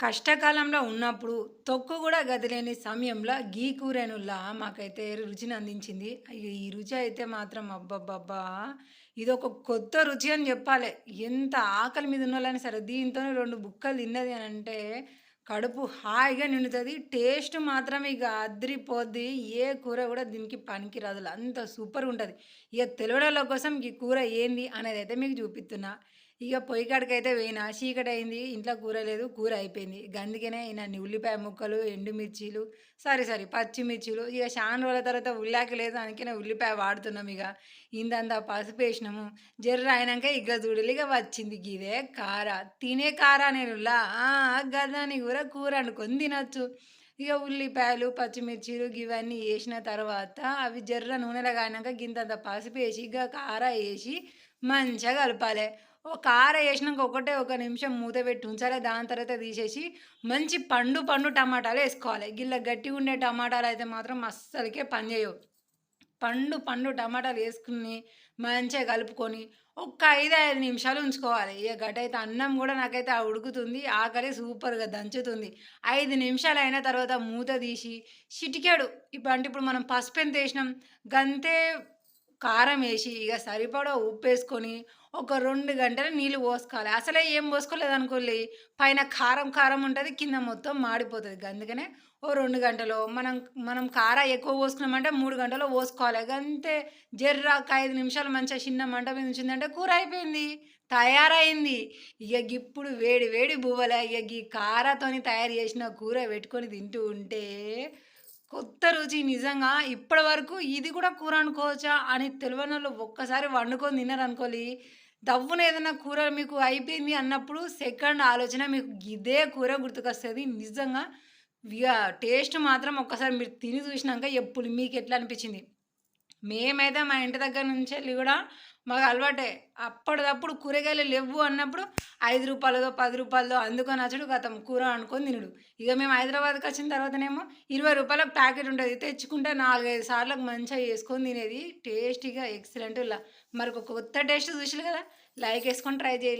కష్టకాలంలో ఉన్నప్పుడు తొక్కు కూడా గదిలేని సమయంలో గీ కూరనుల్లా మాకైతే రుచిని అందించింది. అయ్యో! ఈ రుచి అయితే మాత్రం అబ్బబ్బబ్బా! ఇది ఒక కొత్త రుచి అని చెప్పాలి ఎంత ఆకలి మీద ఉన్నోళ్ళైనా సరే దీంతోనే రెండు బుక్కలు తిన్నది అని అంటే కడుపు హాయిగా నిండుతుంది టేస్ట్ మాత్రం ఇక అదిరిపోద్ది. ఏ కూర కూడా దీనికి పనికిరాదు. అంత సూపర్గా ఉంటుంది ఇక తెలవడంలో కోసం ఈ కూర ఏంది అనేది అయితే మీకు చూపిస్తున్నా ఇక పొయ్యి కాడికైతే పోయినా. చీకటయింది. ఇంట్లో కూర లేదు. కూర అయిపోయింది. గందుకనే ఇనన్ని ఉల్లిపాయ ముక్కలు, ఎండుమిర్చీలు సారీ సారీ పచ్చిమిర్చీలు ఇక చాన రోజుల తర్వాత ఉల్లాకి లేదు అందుకనే ఉల్లిపాయ వాడుతున్నాం ఇగ. ఇంతంత పసుపేసినాము. జర్ర అయినాక ఇక జూడుల్లి వచ్చింది గిదే కార. తినే కార నేను గదాని కూర కూర అనుకొని తినొచ్చు. ఇక ఉల్లిపాయలు, పచ్చిమిర్చీలు ఇవన్నీ వేసిన తర్వాత అవి జర్ర నూనెలో కాగినాక గింతంత వేసి ఇక కార వేసి మంచిగా కలపాలి ఓ కార వేసినాక ఒకటే ఒక నిమిషం మూత పెట్టి ఉంచాలే. దాని తర్వాత తీసేసి మంచి పండు పండు టమాటాలు వేసుకోవాలి గిల్ల గట్టిగుండే టమాటాలయితే మాత్రం అస్సలకే పనిచేయవు. పండు పండు టమాటాలు వేసుకుని మంచిగా కలుపుకొని ఒక్క 5, 5 నిమిషాలు ఉంచుకోవాలి. ఇగ గటైతే అన్నం కూడా నాకైతే ఆ ఉడుకుతుంది. ఆకలి సూపర్‌గా దంచుతుంది. ఐదు నిమిషాలు అయిన తర్వాత మూత తీసి చిటికాడు ఇప్పుడు అంటే ఇప్పుడు మనం పసుపెంతేసినాం గంతే కారం వేసి ఇక సరిపడా ఉప్పు వేసుకొని ఒక రెండు గంటలు నీళ్ళు పోసుకోవాలి. అసలే ఏం పోసుకోలేదనుకోల్లి పైన కారం కారం ఉంటుంది కింద మొత్తం మాడిపోతుంది అందుకనే ఓ రెండు గంటలో మనం మనం కార ఎక్కువ పోసుకున్నామంటే మూడు గంటలో పోసుకోవాలి. అంతే జర్ర ఒక 5 నిమిషాలు మంచిగా చిన్న మంట మీద ఉంచిందంటే కూర అయిపోయింది. తయారైంది ఇక ఇప్పుడు వేడి వేడి బువ్వల ఇక ఈ కారతోని తయారు చేసిన కూర పెట్టుకొని తింటూ ఉంటే కొత్త రుచి నిజంగా ఇప్పటి వరకు ఇది కూడా కూర అనుకోవచ్చా అని తెలివనలో ఒక్కసారి వండుకొని తిన్నారనుకోలే దవ్వున ఏదైనా కూర మీకు అయిపోయింది అన్నప్పుడు సెకండ్ ఆలోచన మీకు ఇదే కూర గుర్తుకొస్తుంది నిజంగా టేస్ట్ మాత్రం ఒక్కసారి మీరు తిని చూసినాక ఎప్పుడు మీకు ఎట్లా అనిపించింది? మేమైతే మా ఇంటి దగ్గర నుంచే కూడా మాకు అలవాటే. అప్పటిదప్పుడు కూరగాయలు లేవు అన్నప్పుడు ఐదు 5 పది 10 అందుకొని అచ్చుడు గతం కూర అనుకొని తినుడు. ఇక మేము హైదరాబాద్కి వచ్చిన తర్వాతనేమో ఇరవై 20 ప్యాకెట్ ఉంటుంది తెచ్చుకుంటే 4, 5 సార్లకు మంచిగా చేసుకొని తినేది. టేస్టీగా ఎక్సలెంట్‌లా ఒక కొత్త టేస్ట్ చూసిర్రు కదా లైక్ వేసుకొని ట్రై చేయాలి.